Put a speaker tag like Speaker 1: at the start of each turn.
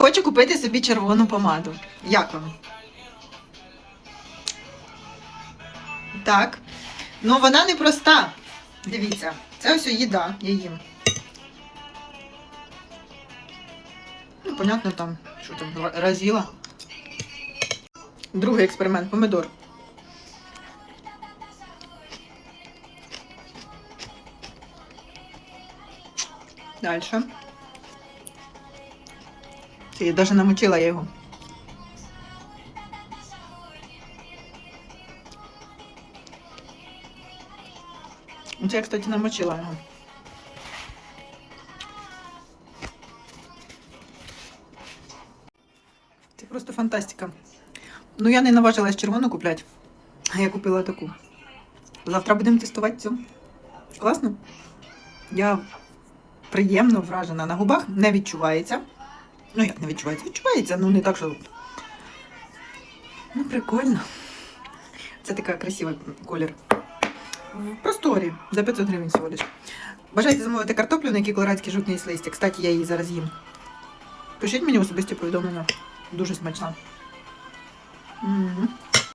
Speaker 1: Хочу купити собі червону помаду. Як вам? Так. Ну вона не проста. Дивіться, це ось їда, я їм. Ну, понятно, там, що там, разіла. Другий експеримент помидор. Дальше. Я навіть намочила я його. Це я, кстати, намочила його. Це просто фантастика. Ну, я не наважилась червону купляти, а я купила таку. Завтра будемо тестувати цю. Класно? Я приємно вражена на губах, не відчувається. Ну, як не відчувається? Відчувається, ну не так, що. Ну, прикольно. Це така красивий колір. В просторі за 500 гривень всього лиш. Бажаєте замовити картоплю, на якій колорадський жовтний листя. Кстати, я її зараз їм. Пишіть мені особисті повідомлення. Дуже смачна. Мгм.